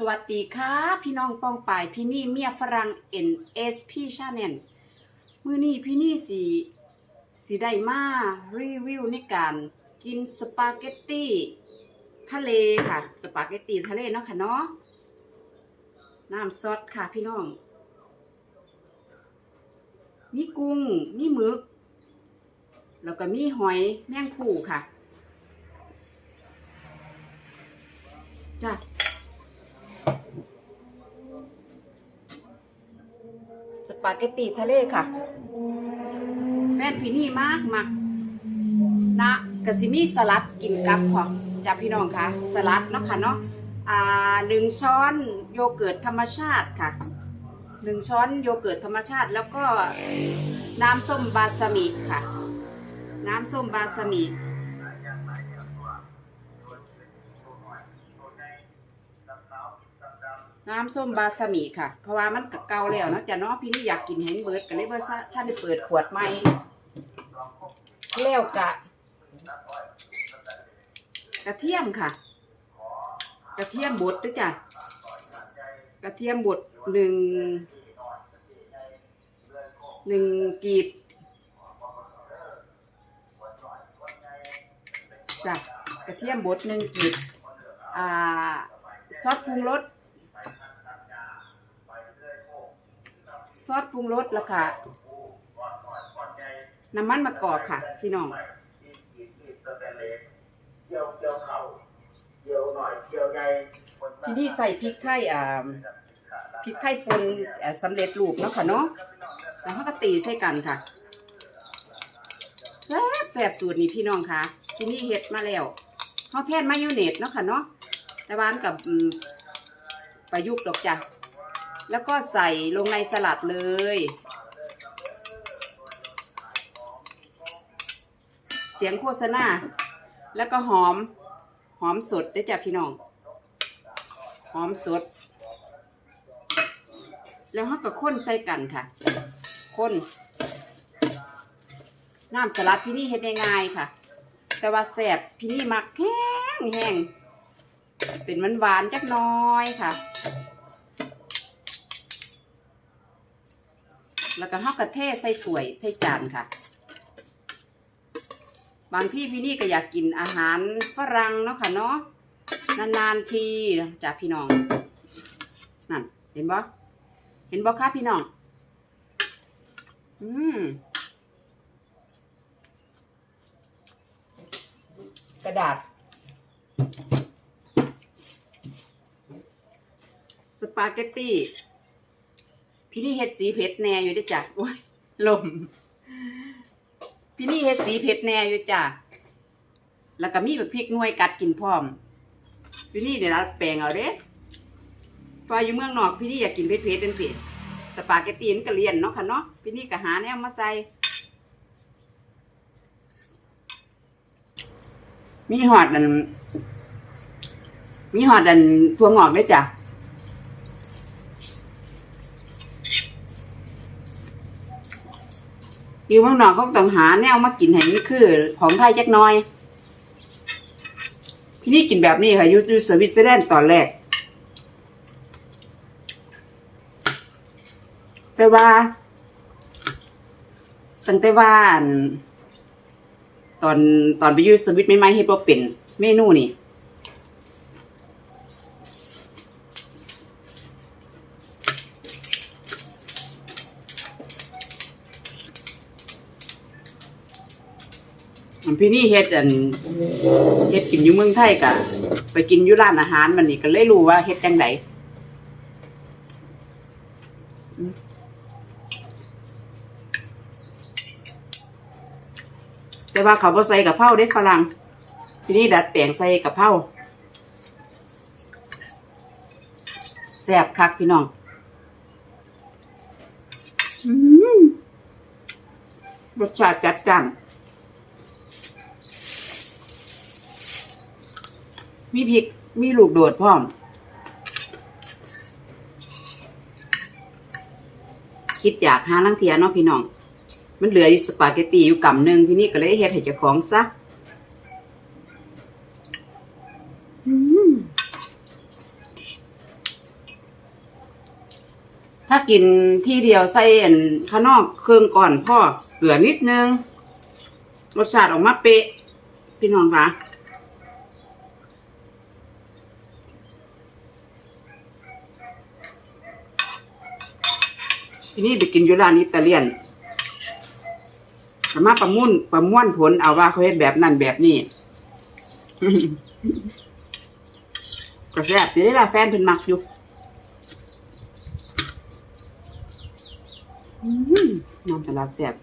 สวัสดีค่ะพี่น้องป้องปายพี่นี่เมียฝรั่ง NSP Channel มือนี้พี่นี่สีสีได้มารีวิวในการกินสปาเกตตี้ทะเลค่ะสปาเกตตี้ทะเลเนาะค่ะเนาะน้ำซอสค่ะพี่น้อง มีกุ้งมีหมึก แล้วก็มีหอยแมงผู่ค่ะจ้ะ ส ปาเกตตีทะเลค่ะ แฟนพี่นี่มากมักนะกะสิมีสลัดกินกับพอมจ้าพี่น้องค่ะ สลัดเนาะค่ะเนาะอ่าหนึ่งช้อนโยเกิร์ตธรรมชาติค่ะหนึ่งช้อนโยเกิร์ตธรรมชาติ แล้วก็น้ำส้มบาสมิค่ะ น้ำส้มบาสมิ น้ำส้มบาสมิค่ะ เพราะว่ามันกะเก่าแล้วเนาะจ้ะเนาะพี่นี่อยากกินเห็นเบิร์ดก็เลยว่าซะท่านได้เปิดขวดใหม่แล้วกะกระเทียมค่ะ กระเทียมบดด้วยจ้ะกระเทียมบดหนึ่งหนึ่งกีบจ้ะกระเทียมบดหนึ่งกีบอ่าซอสปรุงรส ซอสปรุงรสแล้วค่ะ น้ำมันมะกอกค่ะ พี่น้องพี่นี่ใส่พริกไทยอ่าพริกไทยป่นสำเร็จรูปเนาะค่ะเนาะแล้วเขาก็ตีใส่กันค่ะแซ่บแซ่บสูตรนี้พี่น้องค่ะ ที่นี่เฮ็ดมาแล้วเขาแทนมายองเนสเนาะค่ะเนาะแต่วานกับประยุกต์ดอกจ้ะ แล้วก็ใส่ลงในสลัดเลย เสียงโฆษณา แล้วก็หอม หอมสดได้จ้ะพี่น้อง หอมสด แล้วเราก็ข้นใส่กันค่ะ ข้น น้ำสลัดพี่นี่เฮ็ดง่ายๆค่ะ แต่ว่าแซ่บพี่นี่มักแห้งแห้งเป็นมันหวานจักน้อยค่ะ แล้วก็เฮากระเทใส่ถ้วยใส่จานค่ะ บางที่พี่นี่ก็อยากกินอาหารฝรั่งเนาะค่ะเนาะนานๆทีจากพี่น้องนั่นเห็นบ่เห็นบ่คะพี่น้องอืมกระดาษ สปาเกตตี้ พี่นี่เฮ็ดสีเผ็ดแน่อยู่ด้จ้ะโอ้ยลม พี่นี่เฮ็ดสีเผ็ดแน่อยู่จ้ะแล้วก็มีแบบพริกน่วยกัดกินพร้อม พี่นี่เดี๋ยวเราแปลงเอาเด้พออยู่เมืองนอกพี่นี่อยากกินเผ็ดๆจังซี่สปาเกตตีนก็เลียนเนาะค่ะเนาะพี่นี่ก็หาแนวมาใส่มีหอดอัน มีหอดอันทั่วงอกเด้จ้ะ อยู่เมืองนอกเขาก็ต้องหาแนวมากินให้มันคือ ของไทยจักน้อย ที่นี่กินแบบนี้ค่ะยู่อยู่สวิตเซอร์แลนด์ตอนแรก แต่ว่าตั้งแต่ว่านตอนตอนไปยู่สวิตใหม่เฮ็ดบ่เป็น เมนูนี่ พี่นี่เฮ็ดอันเฮ็ดกินอยู่เมืองไทยกะไปกินอยู่ร้านอาหารมันนี่ก็เลยรู้ว่าเฮ็ดจังไดอืมแต่ว่าเขาบ่ใส่กะเพราเด้ฝรั่งที่นี่ดัดแปลงใส่กะเพราแซ่บคักพี่น้องอืมรสชาติจัดจ้าน มีพริก มีลูกโดดพร้อม คิดอยากหาลังเทียเนาะพี่น้อง มันเหลืออยู่สปาเกตตีอยู่กำหนึ่งพี่นี่ก็เลยเฮ็ดให้เจ้าของซะถ้ากินที่เดียวใส่อันข้างนอกเครื่องก่อนพ่อเกลือนิดนึง รสชาติออกมาเป๊ะ พี่น้องคะ ที่นี้ไปกินอยู่ร้านอิตาเลียนสามารถประมุ่นประม่วนผลเอาว่าเขาเฮ็ดแบบนั้นแบบนี้ ก็แซ่บสิได้ละแฟนเพิ่นมักอยู่น้ำตลาดแซ่บ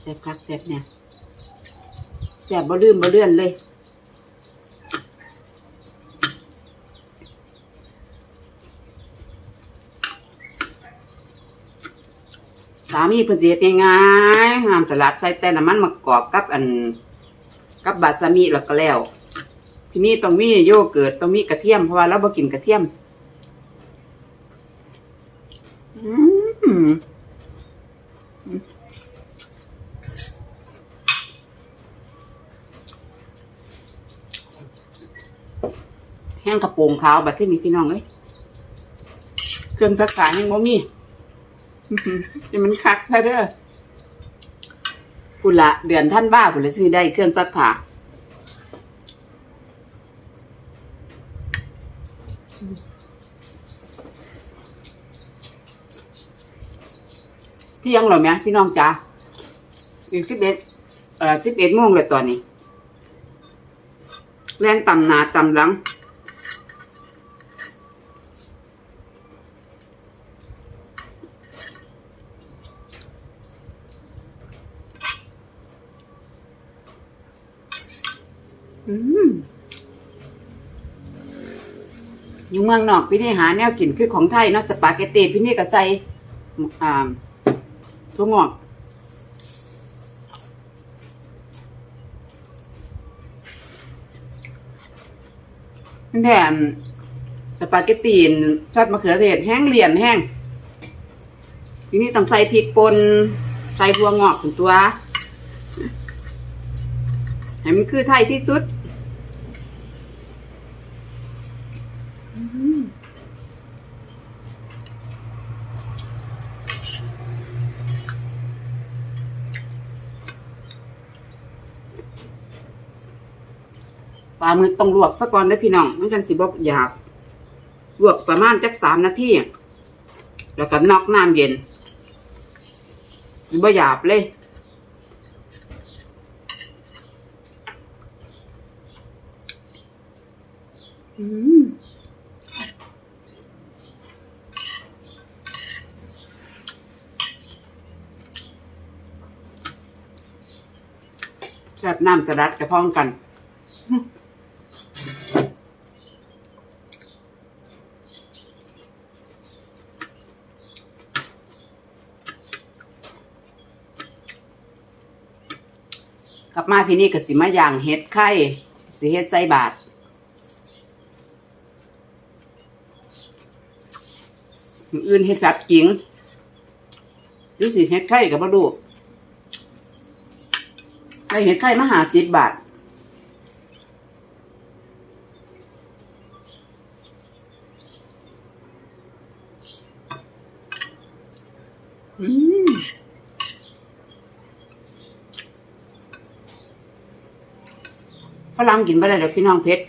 แซ่บคักแซ่บเนี่ยแซ่บบ่ลืมบ่เลื่อนเลย สามีเพิ่นสิเฮ็ดง่ายๆน้ำสลัดใส่แต่น้ำมันมะกอกกับอัน กับบาซามิแล้วก็แล้ว ทีนี้ต้องมีโยเกิร์ตต้องมีกระเทียมเพราะว่าเราบ่กินกระเทียม อืมแห้งกระโปรงขาวแบบที่นี่พี่น้องเอ้ยเครื่องซักผ้ายังบ่มี จะมันคักซะเด้อพุ่นละเดือนท่านบ้าพุ่นละซื้อได้เครื่องซักผ้าพี่ยังหรอแม่พี่น้องจ๋าอีกสิบเอ็ดเอ่อสิบเอ็ดโมงเลยตอนนี้แรงต่ำหนาต่ำหลัง อืม อยู่เมืองนอกพี่นี่หาแนวกินคือของไทยเนาะสปาเกตตีพี่นี่ก็ใส่อ่าถั่วงอกแถมสปาเกตตีนซอสมะเขือเทศแห้งเหรียญแห้งทีนี้ต้องใส่พริกป่นใส่ถั่วงอกถึงตัวให้มันคือไทยที่สุด ปลาหมึกต้องลวกซะก่อนเด้พี่น้องไม่จังสิบ่หยาบลวกประมาณจักสามนาทีแล้วก็นอกน้ำเย็นบ่หยาบเลยอืมแซ่บน้ำสลัดกระพ้องกัน กลับมาพี่นี่ก็สิมาย่างเห็ดไข่สิเห็ดใส่บาทอื่นเฮ็ดแบบจริงหรือสิเฮ็ดไข่กับบ่รู้ได้เฮ็ดไข่มาหาสิบบาทอืม ฝรั่งกินบ่ได้ดอกพี่น้องเพชร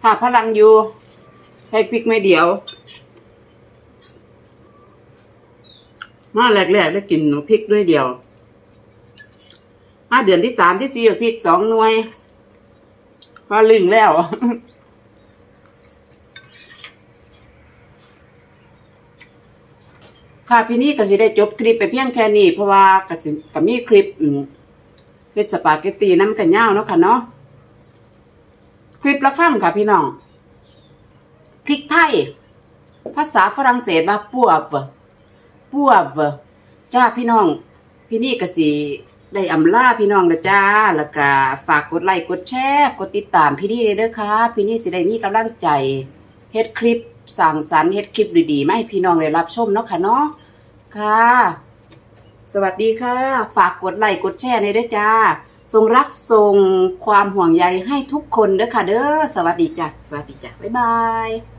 ถ้าพลังอยู่ใช้พริกไม่เดียว มาแรกๆได้กินพริกด้วยเดียวมาเดือนที่สามที่สี่พริกสองหน่วยพอลึงแล้ว ค่ะพี่นี่ก็สิได้จบคลิปไปเพียงแค่นี้เพราะว่าก็สิก็มีคลิปอืมเฮ็ดสปาเกตตีน้ำกันยาวเนาะค่ะเนาะคลิปละคำค่ะพี่น้องพริกไทย ภาษาฝรั่งเศสว่าปัวเวปัวเวจ้าพี่น้อง พี่นี่ก็สิได้อำลาพี่น้องนะจ้า แล้วก็ฝากกดไลค์กดแชร์กดติดตามพี่นี่เลยเด้อค่ะ พี่นี่สิได้มีกำลังใจเฮ็ดคลิปสั่งสรรค์เฮ็ดคลิปดีๆมาให้พี่น้องได้รับชมเนาะค่ะเนาะ ค่ะ สวัสดีค่ะ ฝากกดไลค์กดแชร์ในด้อจ้าทรงรักทรงความห่วงใยให้ทุกคนเด้อค่ะเด้อสวัสดีจ้ะสวัสดีจ้ะบ๊ายบาย